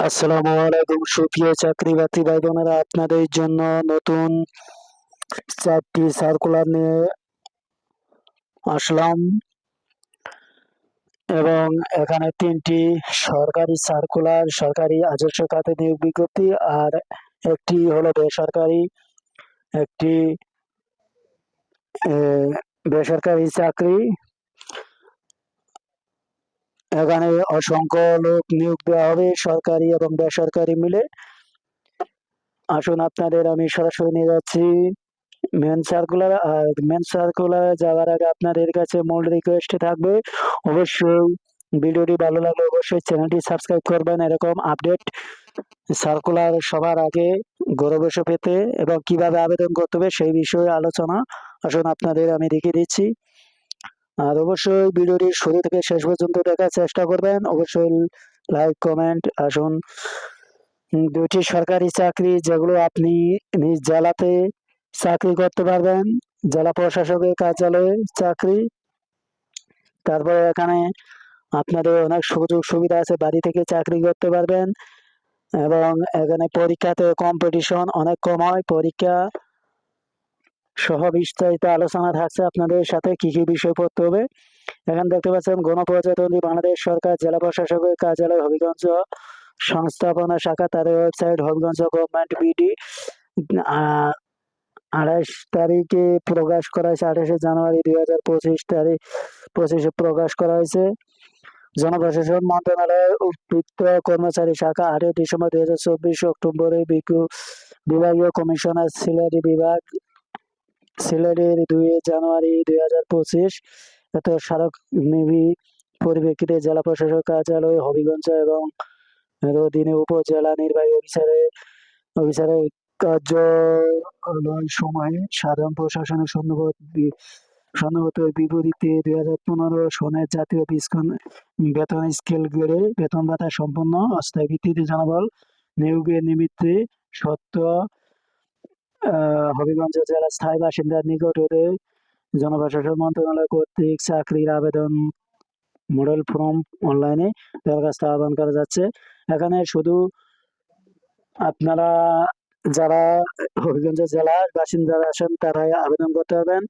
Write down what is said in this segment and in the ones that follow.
আসসালামু আলাইকুম, সুপ্রিয় চাকরি বাকরি ভাই বোনেরা আপনাদের জন্য নতুন চারটি সার্কুলার নিয়ে আসলাম এবং এখানে তিনটি সরকারি সার্কুলার সরকারি আদর্শ খাতে নিয়োগ বিজ্ঞপ্তি আর একটি হলো বেসরকারি, একটি বেসরকারি চাকরি। এখানে অসংখ্য লোক নিয়োগ দেওয়া হবে, সরকারি এবং বেসরকারি মিলে। আসুন আপনাদের আমি সরাসরি নিয়ে যাচ্ছি। মেন সার্কুলার আর মেন সার্কুলার যাওয়ার আগে আপনাদের কাছে মূল রিকোয়েস্ট থাকবে। অবশ্যই ভিডিওটি ভালো লাগলে অবশ্যই চ্যানেলটি সাবস্ক্রাইব করবেন। এরকম আপডেট সার্কুলার সবার আগে ঘরে বসে পেতে এবং কীভাবে আবেদন করতে হবে সেই বিষয়ে আলোচনা। আসুন আপনাদের আমি দেখিয়ে দিচ্ছি। আর অবশ্যই ভিডিওটি শুরু থেকে শেষ পর্যন্ত দেখার চেষ্টা করবেন। অবশ্যই লাইক, কমেন্ট, আসুন। দুটি সরকারি চাকরি যেগুলো আপনি নিজ জেলাতে চাকরি করতে পারবেন। জেলা প্রশাসকের কার্যালয়ে চাকরি। তারপরে এখানে আপনাদের অনেক সুযোগ সুবিধা আছে, বাড়ি থেকে চাকরি করতে পারবেন। এবং এখানে পরীক্ষাতে কম্পিটিশন অনেক কম হয়, পরীক্ষা সহ বিস্তারিত আলোচনা থাকছে আপনাদের সাথে। কি কি বিষয় পড়তে হবে? এখানে দেখতে পাচ্ছেন, গণপ্রজাতন্ত্রী বাংলাদেশ সরকার, জেলা প্রশাসকের কার্যালয়, হবিগঞ্জ সংস্থাপনা শাখা, তাদের ওয়েবসাইট হবিগঞ্জ গভর্নমেন্ট বিডি। আঠাশ তারিখে প্রকাশ করা হয়েছে, আঠাশে জানুয়ারি দুই হাজার পঁচিশ তারিখ, পঁচিশে প্রকাশ করা হয়েছে। জনপ্রশাসন মন্ত্রণালয়ের উদ্বৃত্ত কর্মচারী শাখা, আটই ডিসেম্বর দুই হাজার চব্বিশ অক্টোবরে বিভাগীয় কমিশনার, সিলেটি বিভাগ সিলেটের দুই জানুয়ারি দুই হাজার পঁচিশ এত স্মারক নিবি পরিপ্রেক্ষিতে জেলা প্রশাসক কার্যালয় হবিগঞ্জ এবং অধীনে উপজেলা নির্বাহী অফিসারের অফিসারের কার্যালয় সময়ে সাধারণ প্রশাসনের সন্নিবত বি- সন্নিবতের বিপরীতে দুই হাজার পনেরো সনের জাতীয় বিস্কন বেতন স্কেল গ্রেডে বেতন ভাতা সম্পন্ন অস্থায়ী ভিত্তিতে জনবল নিয়োগের নিমিত্তে সত্য হবিগঞ্জ স্থায়ী বাসিন্দার নিকট হতে জনপ্রশাসন মন্ত্রণালয় কর্তৃক চাকরির আবেদন মডেল ফর্ম অনলাইনে দরখাস্ত আহ্বান করা যাচ্ছে। এখানে শুধু আপনারা যারা হবিগঞ্জ জেলার বাসিন্দারা আছেন, তারাই আবেদন করতে পারবেন।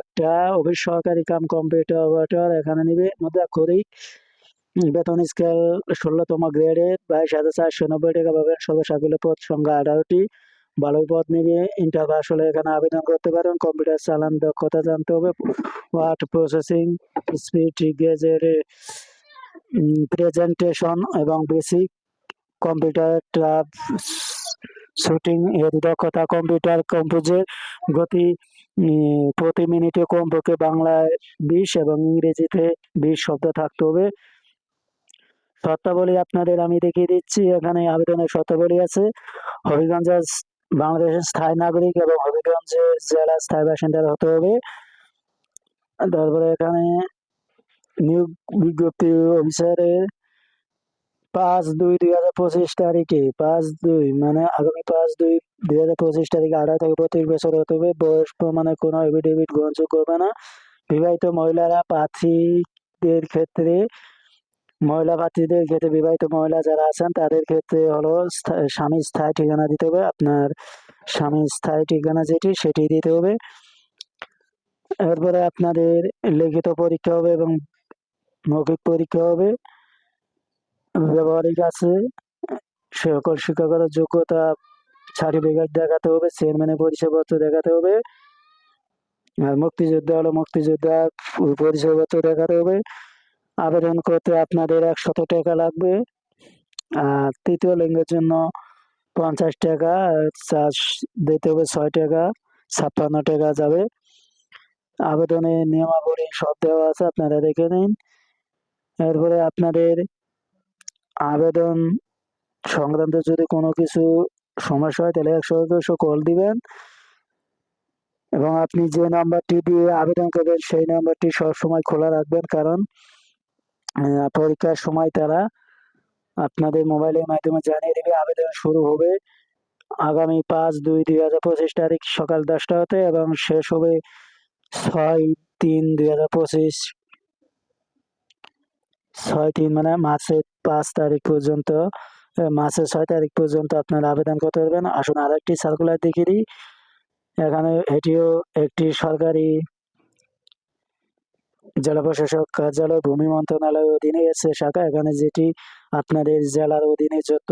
একটা অফিস সহকারী কাম কম্পিউটার অপারেটর এখানে নিবে। মধ্যে করি বেতন স্কেল ষোলোতম গ্রেডে বাইশ হাজার চারশো নব্বই টাকা পাবেন। সর্বসাকুল্য পদ সংখ্যা আঠারোটি। ভালো পদ নিবে ইন্টার পাস হলে এখানে আবেদন করতে পারেন। কম্পিউটার চালান, দক্ষতা জানতে হবে। ওয়ার্ড প্রসেসিং স্পিড গেজের প্রেজেন্টেশন এবং বেসিক কম্পিউটার ট্রাপ শুটিং এর দক্ষতা কম্পিউটার কম্পোজের গতি প্রতি মিনিটে কমপক্ষে বাংলায় বিশ এবং ইংরেজিতে বিশ শব্দ থাকতে হবে। শর্তাবলী আপনাদের আমি দেখিয়ে দিচ্ছি। এখানে আবেদনের শর্তাবলী আছে। হবিগঞ্জের বাংলাদেশের স্থায়ী নাগরিক এবং হবিগঞ্জের জেলার স্থায়ী বাসিন্দা হতে হবে। তারপরে এখানে নিয়োগ বিজ্ঞপ্তি অনুসারে পাঁচ দুই দুই হাজার পঁচিশ তারিখে, পাঁচ দুই মানে আগামী পাঁচ দুই দুই হাজার পঁচিশ তারিখে আঠারো থেকে পঁচিশ বছর হতে হবে। বয়স প্রমাণে কোনো এফিডেভিট গ্রহণযোগ্য হবে না। বিবাহিত মহিলারা প্রার্থীদের ক্ষেত্রে মহিলা প্রার্থীদের ক্ষেত্রে বিবাহিত মহিলা যারা আছেন, তাদের ক্ষেত্রে হলো স্বামীর স্থায়ী ঠিকানা দিতে হবে। আপনার স্বামীর স্থায়ী ঠিকানা যেটি, সেটি দিতে হবে। এরপরে আপনাদের লিখিত পরীক্ষা হবে এবং মৌখিক পরীক্ষা হবে। ব্যবহারিক আছে। সকল শিক্ষাগত যোগ্যতা সার্টিফিকেট দেখাতে হবে, চেয়ারম্যানের পরিচয়পত্র দেখাতে হবে। আর মুক্তিযোদ্ধা হলো মুক্তিযোদ্ধা পরিচয়পত্র দেখাতে হবে। আবেদন করতে আপনাদের একশত টাকা লাগবে। আর তৃতীয় লিঙ্গের জন্য পঞ্চাশ টাকা চার্জ দিতে হবে ছয় টাকা, ছাপ্পান্ন টাকা যাবে। আবেদনের নিয়মাবলী সব দেওয়া আছে, আপনারা দেখে নিন। এরপরে আপনাদের আবেদন সংক্রান্ত যদি কোনো কিছু সমস্যা হয়, তাহলে একশো একশো কল দিবেন। এবং আপনি যে নাম্বারটি দিয়ে আবেদন করবেন, সেই নাম্বারটি সবসময় খোলা রাখবেন, কারণ পরীক্ষার সময় তারা আপনাদের মোবাইলের মাধ্যমে জানিয়ে দেবে, আবেদন শুরু হবে আগামী পাঁচ দুই দুই হাজার পঁচিশ তারিখ সকাল দশটা হতে এবং শেষ হবে ছয় তিন দুই হাজার পঁচিশ। ছয় তিন মানে মার্চের পাঁচ তারিখ পর্যন্ত মাসের ছয় তারিখ পর্যন্ত আপনারা আবেদন করতে পারবেন। আসুন আরেকটি সার্কুলার দেখিয়ে দিই। এখানে এটিও একটি সরকারি জেলা প্রশাসক কার্যালয়, ভূমি মন্ত্রণালয়ের অধীনে এসে শাখা। এখানে যেটি আপনাদের জেলার অধীনে যত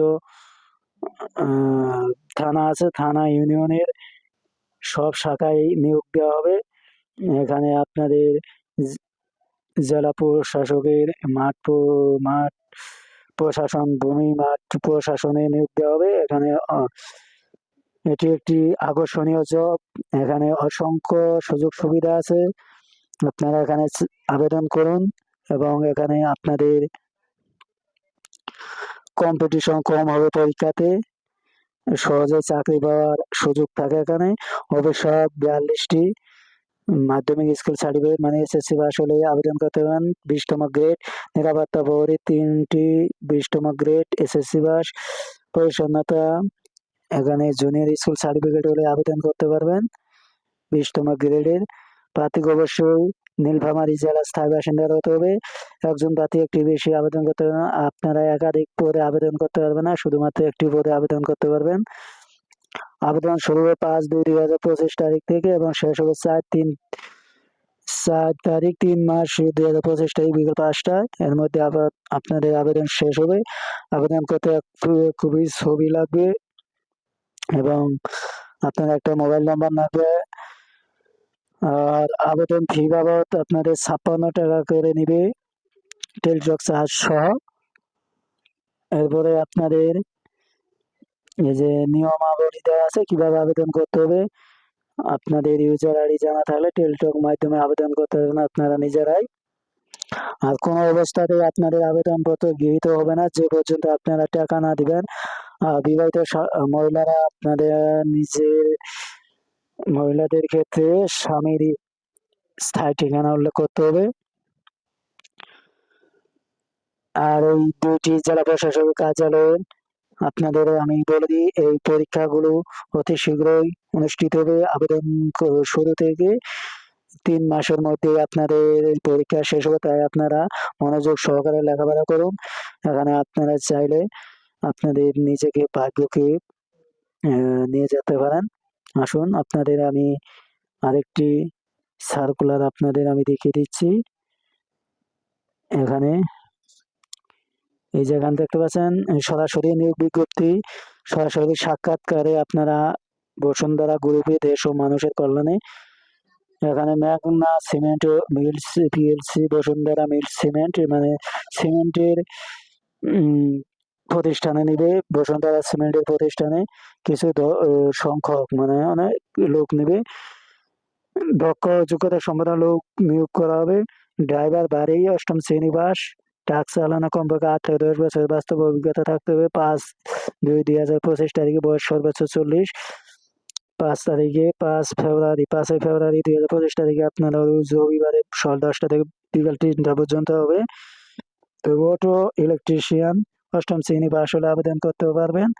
থানা আছে, থানা ইউনিয়নের সব শাখায় নিয়োগ দেওয়া হবে। এখানে আপনাদের জেলা প্রশাসকের মাঠ মাঠ প্রশাসন, ভূমি মাঠ প্রশাসনে নিয়োগ দেওয়া হবে। এখানে এটি একটি আকর্ষণীয় জব। এখানে অসংখ্য সুযোগ সুবিধা আছে। আপনারা এখানে আবেদন করুন এবং এখানে আপনাদের কম্পিটিশন কম হবে পরীক্ষাতে। সহজে চাকরি পাওয়ার সুযোগ থাকে এখানে। অবশ্যই বিয়াল্লিশটি মাধ্যমিক স্কুল সার্টিফিকেট মানে এসএসসি পাস হলে আবেদন করতে পারেন। বিশতম গ্রেড নিরাপত্তা প্রহরী তিনটি, বিশতম গ্রেড এসএসসি পাস পরিচ্ছন্নতা, এখানে জুনিয়র স্কুল সার্টিফিকেট হলে আবেদন করতে পারবেন। বিশতম গ্রেডের প্রার্থীকে অবশ্যই নীলফামারী জেলার স্থায়ী বাসিন্দার হতে হবে। একজন প্রার্থী একটি বেশি আবেদন করতে পারবেন আপনারা একাধিক পদে আবেদন করতে পারবেন না, শুধুমাত্র একটি পদে আবেদন করতে পারবেন। আবেদন শুরু হবে পাঁচ দুই দুই হাজার পঁচিশ তারিখ থেকে এবং শেষ হবে চার তিন, চার তারিখ তিন মাস দুই হাজার পঁচিশ তারিখ বিকেল পাঁচটায় এর মধ্যে আবার আপনাদের আবেদন শেষ হবে। আবেদন করতে খুবই ছবি লাগবে এবং আপনার একটা মোবাইল নাম্বার লাগবে। আর আবেদন ফি বাবদ আপনাদের ছাপ্পান্ন টাকা করে নিবে টেলিটক চার্জ সহ। এরপরে আপনাদের এই যে নিয়মাবলী দেওয়া আছে, কীভাবে আবেদন করতে হবে, আপনাদের ইউজার আইডি জানা থাকলে টেলটক মাধ্যমে আবেদন করতে পারবেন আপনারা নিজেরাই। আর কোনো অবস্থাতে আপনাদের আবেদনপত্র গৃহীত হবে না, যে পর্যন্ত আপনারা টাকা না দিবেন। বিবাহিত মহিলারা আপনাদের নিজের মহিলাদের ক্ষেত্রে স্বামীর স্থায়ী ঠিকানা উল্লেখ করতে হবে। আর এই দুইটি জেলা প্রশাসকের কার্যালয়ের আপনাদের আমি বলে দিই, এই পরীক্ষাগুলো অতি শীঘ্রই অনুষ্ঠিত হবে। আবেদন শুরু থেকে তিন মাসের মধ্যে আপনাদের পরীক্ষা শেষ হবে, তাই আপনারা মনোযোগ সহকারে লেখাপড়া করুন। এখানে আপনারা চাইলে আপনাদের নিজেকে ভাগ্যকে নিয়ে যেতে পারেন। আসুন, আপনাদের আমি আরেকটি সার্কুলার আপনাদের আমি দেখিয়ে দিচ্ছি। এখানে এই যে দেখতে পাচ্ছেন, সরাসরি নিয়োগ বিজ্ঞপ্তি, সরাসরি সাক্ষাৎকারে আপনারা বসুন্ধরা গ্রুপে দেশ ও মানুষের কল্যাণে, এখানে Magna cement mills, PLC Bashundhara mills cement মানে সিমেন্টের প্রতিষ্ঠানে নিবে, বসুন্ধরা সিমেন্টের প্রতিষ্ঠানে কিছু সংখ্যক মানে অনেক লোক নিবে। দক্ষ, যোগ্যতা সম্পন্ন লোক নিয়োগ করা হবে। ড্রাইভার বাড়ি, অষ্টম শ্রেণি পাস ট্রাক চালানো কমপক্ষে আট থেকে দশ বছর, বাস্তব অভিজ্ঞতা থাকতে হবে। পাঁচ দুই দুই হাজার পঁচিশ তারিখে বয়স সর্বোচ্চ চল্লিশ। পাঁচ তারিখে পাঁচ ফেব্রুয়ারি, পাঁচই ফেব্রুয়ারি দুই হাজার পঁচিশ তারিখে আপনারা রবিবারে সকাল দশটা থেকে বিকাল তিনটা পর্যন্ত হবে। অটো ইলেকট্রিশিয়ান অষ্টম শ্রেণি পাস হলে আবেদন করতে পারবেন।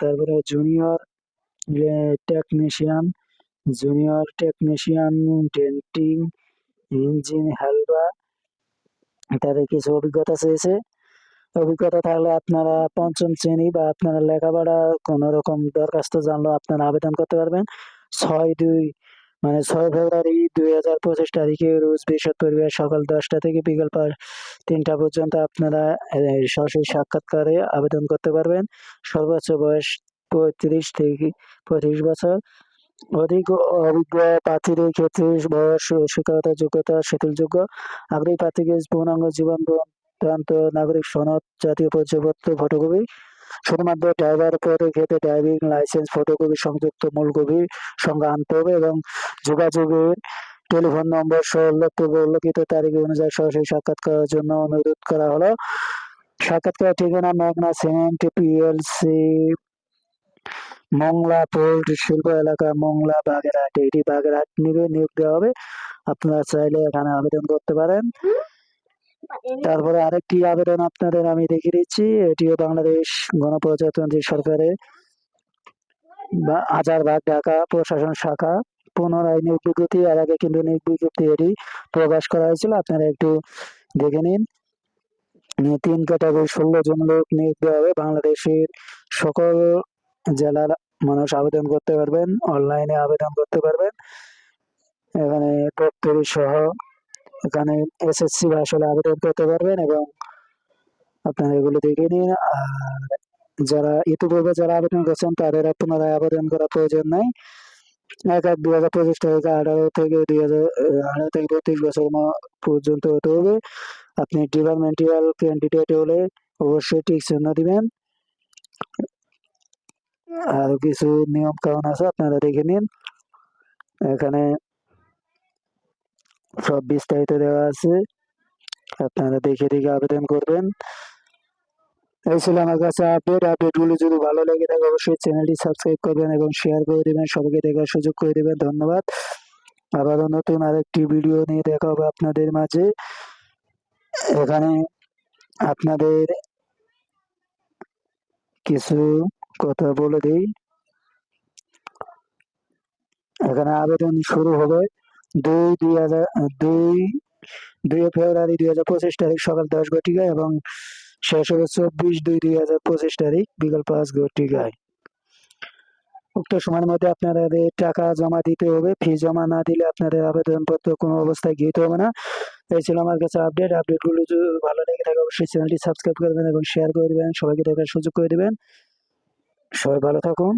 তারপরে junior technician junior technician denting engine helper তাদের কিছু অভিজ্ঞতা চেয়েছে অভিজ্ঞতা থাকলে আপনারা পঞ্চম শ্রেণি বা আপনারা লেখাপড়া কোনো রকম দরখাস্ত জানলেও আপনারা আবেদন করতে পারবেন। ছয় দুই মানে ছয় ফেব্রুয়ারি দুই হাজার পঁচিশ তারিখে রোজ বৃহস্পতিবার সকাল দশটা থেকে বিকাল তিনটা পর্যন্ত আপনারা সরাসরি সাক্ষাৎকারে আবেদন করতে পারবেন। সর্বোচ্চ বয়স পঁয়ত্রিশ থেকে পঁয়ত্রিশ বছর। অধিক অভিজ্ঞ প্রার্থীদের ক্ষেত্রে বয়স শিক্ষাগত যোগ্যতা শিথিলযোগ্য। আগ্রহী প্রার্থীকে পূর্ণাঙ্গ জীবন নাগরিক সনদ, জাতীয় পরিচয়পত্র ফটোকপি শুধুমাত্র ড্রাইভার পদের ক্ষেত্রে ড্রাইভিং লাইসেন্স ফটোকপি সংযুক্ত মূল কপি সঙ্গে আনতে হবে এবং যোগাযোগের টেলিফোন নম্বর সহ উল্লেখ- উল্লেখিত তারিখ অনুযায়ী সরাসরি সাক্ষাৎ করার জন্য অনুরোধ করা হলো। সাক্ষাৎকার ঠিকানা মেঘনা সিমেন্ট পিএলসি মংলা পোর্ট শিল্প এলাকা মংলা, বাগেরহাট। এটি বাগেরহাট নিবে, নিয়োগ দেওয়া হবে। আপনারা চাইলে এখানে আবেদন করতে পারেন। তারপরে আরেকটি আবেদন আপনাদের আমি দেখিয়ে দিচ্ছি এটিও বাংলাদেশ গণপ্রজাতন্ত্রী সরকারের হাজারবাগ ঢাকা প্রশাসন শাখা। পুনরায় নিয়োগ বিজ্ঞপ্তি, এর আগে কিন্তু নিয়োগ বিজ্ঞপ্তি এটি প্রকাশ করা হয়েছিল। আপনারা একটু দেখে নিন। তিন ক্যাটাগরি ষোলো জন লোক নিয়োগ দেওয়া হবে। বাংলাদেশের সকল জেলার মানুষ আবেদন করতে পারবেন, অনলাইনে আবেদন করতে পারবেন। এখানে দপ্তরি সহ এখানে এসএসসি বা আসলে আবেদন করতে পারবেন এবং আপনারা এগুলো দেখে নিন। আর যারা ইতিপূর্বে যারা আবেদন করছেন, তাদের আর পুনরায় আবেদন করার প্রয়োজন নাই। এক এক দুই হাজার পঁচিশ থেকে আঠারো থেকে দুই হাজার আঠারো থেকে বত্রিশ বছর পর্যন্ত হতে হবে। আপনি ডিপার্টমেন্টাল ক্যান্ডিডেট হলে অবশ্যই ঠিক চিহ্ন দিবেন। আর কিছু নিয়ম কানুন আছে, আপনারা দেখে নিন। এখানে সব বিস্তারিত দেওয়া আছে। আপনারা দেখে দেখে আবেদন করবেন। এই ছিল আমার কাছে আপডেট আপডেটগুলো যদি ভালো লেগে থাকে, অবশ্যই চ্যানেলটি সাবস্ক্রাইব করবেন এবং শেয়ার করে দেবেন। সবাইকে দেখার সুযোগ করে দেবেন। ধন্যবাদ। আবারও নতুন আরেকটি ভিডিও নিয়ে দেখা হবে আপনাদের মাঝে। এখানে আপনাদের কিছু কথা বলে দিই। এখানে আবেদন শুরু হবে দুই দুই হাজার দুই দুই ফেব্রুয়ারি দুই হাজার পঁচিশ তারিখ সকাল দশ ঘটিকায় এবং শেষ হবে চব্বিশ দুই দুই হাজার পঁচিশ তারিখ বিকাল পাঁচ ঘটিকায় উক্ত সময়ের মধ্যে আপনাদের টাকা জমা দিতে হবে। ফি জমা না দিলে আপনাদের আবেদনপত্র কোনো অবস্থায় গৃহীত হবে না। এই ছিল আমার কাছে আপডেট। আপডেটগুলো যদি ভালো লেগে থাকে, অবশ্যই চ্যানেলটি সাবস্ক্রাইব করবেন এবং শেয়ার করে দেবেন। সবাইকে দেখার সুযোগ করে দেবেন। সবাই ভালো থাকুন।